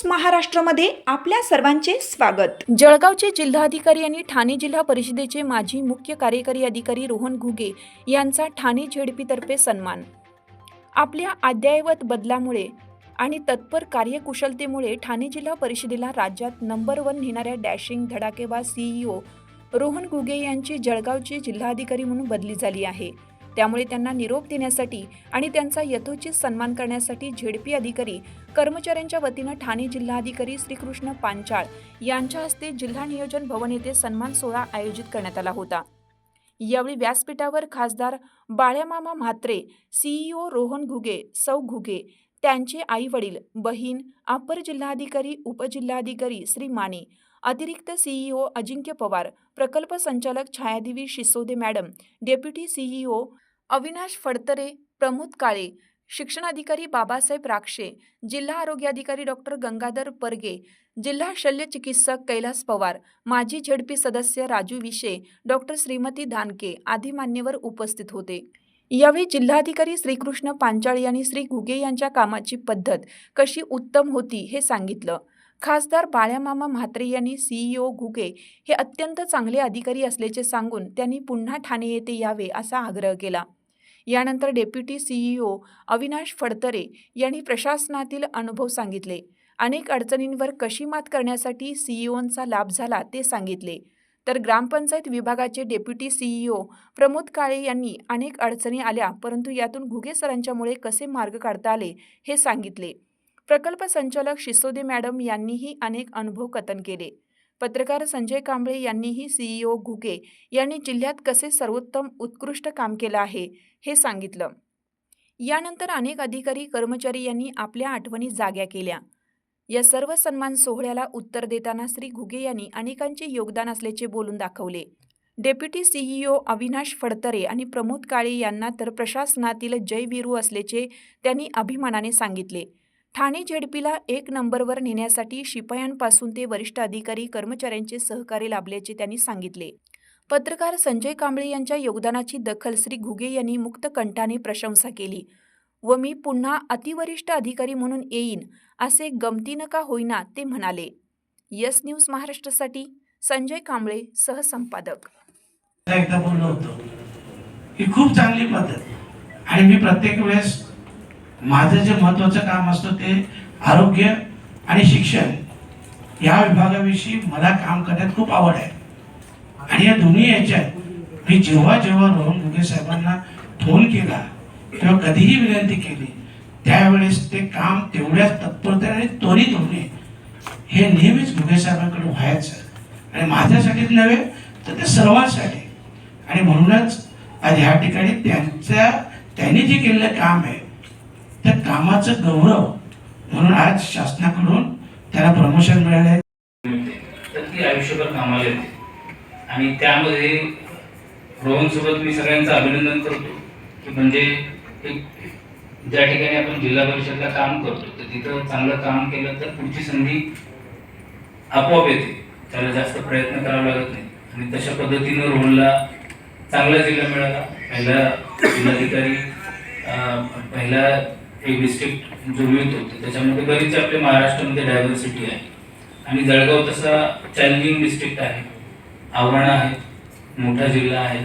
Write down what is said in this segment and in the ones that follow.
News महाराष्ट्रमध्ये आपल्या सर्वांचे स्वागत. जळगावचे जिल्हाधिकारी आणि ठाणे जिल्हा परिषदेचे माजी मुख्य कार्यकारी अधिकारी रोहन घुगे यांचा ठाणे झेडपीतर्फे सन्मान. आपल्या अद्ययावत बदलामुळे आणि तत्पर कार्यकुशलतेमुळे ठाणे जिल्हा परिषदेला राज्यात नंबर वन नेणाऱ्या डॅशिंग धडाकेबाज सीईओ रोहन घुगे यांची जळगावचे जिल्हाधिकारी म्हणून बदली झाली आहे. त्यामुळे त्यांना निरोप देण्यासाठी आणि त्यांचा यथोचित सन्मान करण्यासाठी झेडपी अधिकारी कर्मचाऱ्यांच्या वतीनं ठाणे जिल्हाधिकारी श्रीकृष्ण पांचाळ यांच्या हस्ते जिल्हा नियोजन भवन येथे सन्मान सोहळा आयोजित करण्यात आला होता. यावेळी व्यासपीठावर खासदार बाळ्यामामा म्हात्रे सीईओ रोहन घुगे सौ घुगे त्यांचे आई वडील बहीण अप्पर जिल्हाधिकारी उपजिल्हाधिकारी श्री माने अतिरिक्त सीईओ अजिंक्य पवार प्रकल्प संचालक Chhayadevi Shisode madam deputy CEO Avinash Phadtare Pramod Kale शिक्षणाधिकारी बाबासाहेब राक्षे जिल्हा आरोग्याधिकारी डॉक्टर गंगाधर परगे जिल्हा शल्य चिकित्सक कैलास पवार माजी झेडपी सदस्य राजू विशे डॉक्टर श्रीमती धानके आदी मान्यवर उपस्थित होते. यावेळी जिल्हाधिकारी श्रीकृष्ण पांचाळ यांनी श्री घुगे यांच्या कामाची पद्धत कशी उत्तम होती हे सांगितलं. खासदार बाळ्यामामा म्हात्रे यांनी सीईओ घुगे हे अत्यंत चांगले अधिकारी असल्याचे सांगून त्यांनी पुन्हा ठाणे येथे यावे असा आग्रह केला. यानंतर डेप्युटी सीईओ अविनाश फडतरे यांनी प्रशासनातील अनुभव सांगितले. अनेक अडचणींवर कशी मात करण्यासाठी सीईओंचा लाभ झाला ते सांगितले. तर ग्रामपंचायत विभागाचे डेप्युटी सीईओ प्रमोद काळे यांनी अनेक अडचणी आल्या परंतु यातून घुगे सरांच्यामुळे कसे मार्ग काढता आले हे सांगितले. प्रकल्प संचालक शिसोदे मॅडम यांनीही अनेक अनुभव कथन केले. पत्रकार संजय कांबळे यांनीही सीईओ घुगे यांनी जिल्ह्यात कसे सर्वोत्तम उत्कृष्ट काम केलं आहे हे सांगितलं. यानंतर अनेक अधिकारी कर्मचारी यांनी आपल्या आठवणी जाग्या केल्या. या सर्व सन्मान सोहळ्याला उत्तर देताना श्री घुगे यांनी अनेकांचे योगदान असल्याचे बोलून दाखवले. डेप्युटी सीईओ अविनाश फडतरे आणि प्रमोद काळे यांना तर प्रशासनातील जयवीरू असल्याचे त्यांनी अभिमानाने सांगितले. ठाणे झेडपीला एक नंबरवर नेण्यासाठी शिपायांपासून ते वरिष्ठ अधिकारी कर्मचाऱ्यांचे सहकार्य लाभल्याचे त्यांनी सांगितले. पत्रकार संजय कांबळे यांच्या योगदानाची दखल श्री घुगे यांनी मुक्त कंठाने प्रशंसा केली. व मी पुन्हा अतिवरिष्ठ अधिकारी म्हणून येईन असे गमतीनं का होईना ते म्हणाले. यस न्यूज महाराष्ट्रासाठी संजय कांबळे सहसंपादक. एकदा बोललो होतो. ही खूप चांगली पद्धत आणि मी प्रत्येक वेळेस माझं जे महत्वाचं काम असतं ते आरोग्य आणि शिक्षण या विभागाविषयी मला काम करण्यात खूप आवड आहे. आणि या दोन्ही याच्यात मी जेव्हा जेव्हा रोहन घुगे साहेबांना फोन केला किंवा कधीही विनंती केली त्यावेळेस ते काम तेवढ्याच तत्परतेने आणि त्वरित होणे हे नेहमीच घुगे साहेबांकडे व्हायचं. आणि माझ्यासाठीच नव्हे तर ते सर्वांसाठी. आणि म्हणूनच आज ह्या ठिकाणी त्यांच्या त्यांनी जे केलेलं काम आहे त्या कामाचं गौरव म्हणून आज शासनाकडून त्याला प्रमोशन मिळालं आहे तर ती आयुष्यभर कामाला येते. आणि त्यामध्ये रोहनसोबत मी सगळ्यांचं अभिनंदन करतो की म्हणजे एक ज्या ठिकाणी आपण जिल्हा परिषदला काम करतो तर तिथं चांगलं काम केलं तर पुढची संधी आपोआप येते. त्याला जास्त प्रयत्न करावा लागत नाही. आणि तशा पद्धतीनं रोहनला चांगला जिल्हा मिळाला. पहिला जिल्हाधिकारी अं, पहिला एक डिस्ट्रिक्ट जो मिळतो त्याच्यामध्ये बरीच आपल्या महाराष्ट्रामध्ये डायव्हर्सिटी आहे. आणि जळगाव तसा चॅलेंजिंग डिस्ट्रिक्ट आहे. आव्हानं आहेत मोठा जिल्हा आहे.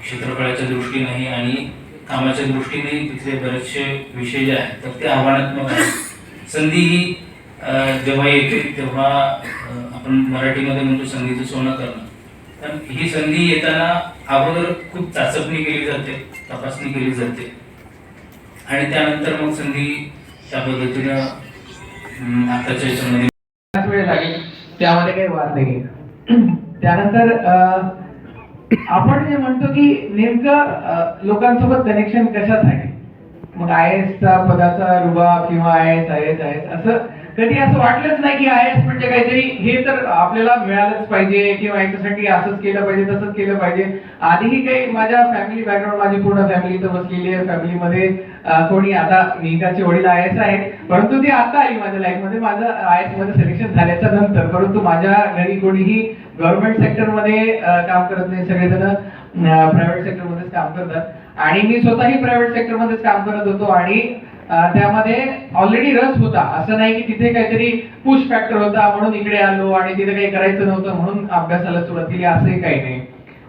क्षेत्रफळाच्या दृष्टीनेही आणि कामाच्या दृष्टीनेही तिथले बरेचसे विषय जे आहेत तर ते आव्हानात्मक आहेत. संधी ही जेव्हा येते तेव्हा आपण मराठीमध्ये म्हणतो संधीचं सोनं करणं. तर ही संधी येताना अगोदर खूप चाचपणी केली जाते तपासणी केली जाते. आणि त्यानंतर मग संधी त्या पद्धतीनं आताच्या याच्यामध्ये वेळ लागेल. त्यामध्ये काही वाद नाही. त्यानंतर अं, आपण जे म्हणतो की नेमकं लोकांसोबत कनेक्शन कशासाठी? मग आय एसचा पदाचा रुबा किंवा I S I S I S असं कधी असं वाटलंच नाही की आय एस म्हणजे काहीतरी हे तर आपल्याला मिळालंच पाहिजे किंवा याच्यासाठी असंच केलं पाहिजे तसंच केलं पाहिजे. आधीही काही माझ्या फॅमिली बॅकग्राऊंड माझी पूर्ण फॅमिली तर बसलेली आहे. फॅमिलीमध्ये कोणी आता नीताचे वडील आय एस आहेत. परंतु ते आता आली माझ्या लाईफमध्ये माझं आय एसमध्ये सिलेक्शन झाल्याच्यानंतर परंतु माझ्या घरी कोणीही गव्हर्नमेंट सेक्टरमध्ये काम करत नाही. सगळेजण प्रायव्हेट सेक्टरमध्येच काम करतात. आणि मी स्वतःही प्रायव्हेट सेक्टरमध्येच काम करत होतो आणि त्यामध्ये ऑलरेडी रस होता. असं नाही की तिथे काहीतरी पुश फॅक्टर होता म्हणून इकडे आलो आणि तिथे काही करायचं नव्हतं म्हणून अभ्यासाला सुरुवात केली असंही काही नाही.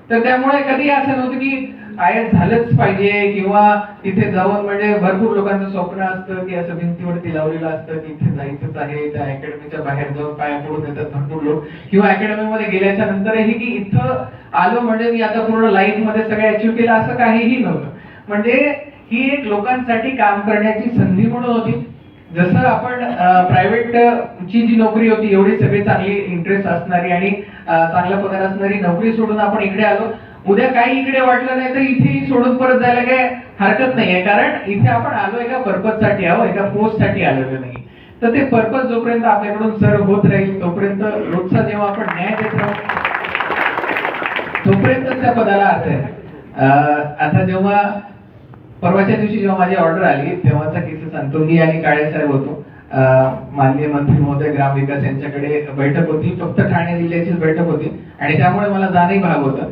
तर त्यामुळे कधी असं नव्हतं की आय झालंच पाहिजे किंवा तिथे जाऊन म्हणजे भरपूर लोकांचं स्वप्न असतं की असं भिंतीवरती लावलेलं असतं की इथे जायचंच आहे त्या अकॅडमीच्या बाहेर जाऊन पाया पडून येतात भरपूर लोक. किंवा अकॅडमी मध्ये गेल्याच्या नंतरही की इथं आलो म्हणजे मी आता पूर्ण लाईफमध्ये सगळं अचीव्ह केलं असं काहीही नव्हतं. म्हणजे ही एक लोकांसाठी काम करण्याची संधी म्हणून होती. जसं आपण प्रायव्हेट ची जी नोकरी होती एवढी सगळी चांगली इंटरेस्ट असणारी आणि चांगला पगार असणारी नोकरी सोडून आपण इकडे आलो. उद्या काही इकडे वाटलं नाही तर इथे सोडून परत जायला काय हरकत नाहीये. कारण इथे आपण आलो एका पर्पजसाठी आहो एका पोस्टसाठी आलेलो नाही. तर ते पर्पज जोपर्यंत आपल्याकडून सर्व होत राहील तोपर्यंत रोजचा जेव्हा आपण न्याय देत राहू तोपर्यंत त्या पदाला अर्थ आहे. आता जेव्हा परवाच्या दिवशी जेव्हा माझी ऑर्डर आली तेव्हाचा किस्सा सांगतो. मी आणि काळे साहेब होतो. माननीय मंत्री महोदय ग्रामविकास यांच्याकडे बैठक होती. फक्त ठाणे जिल्ह्याचीच बैठक होती. आणि त्यामुळे मला जाणंही भाग होतं.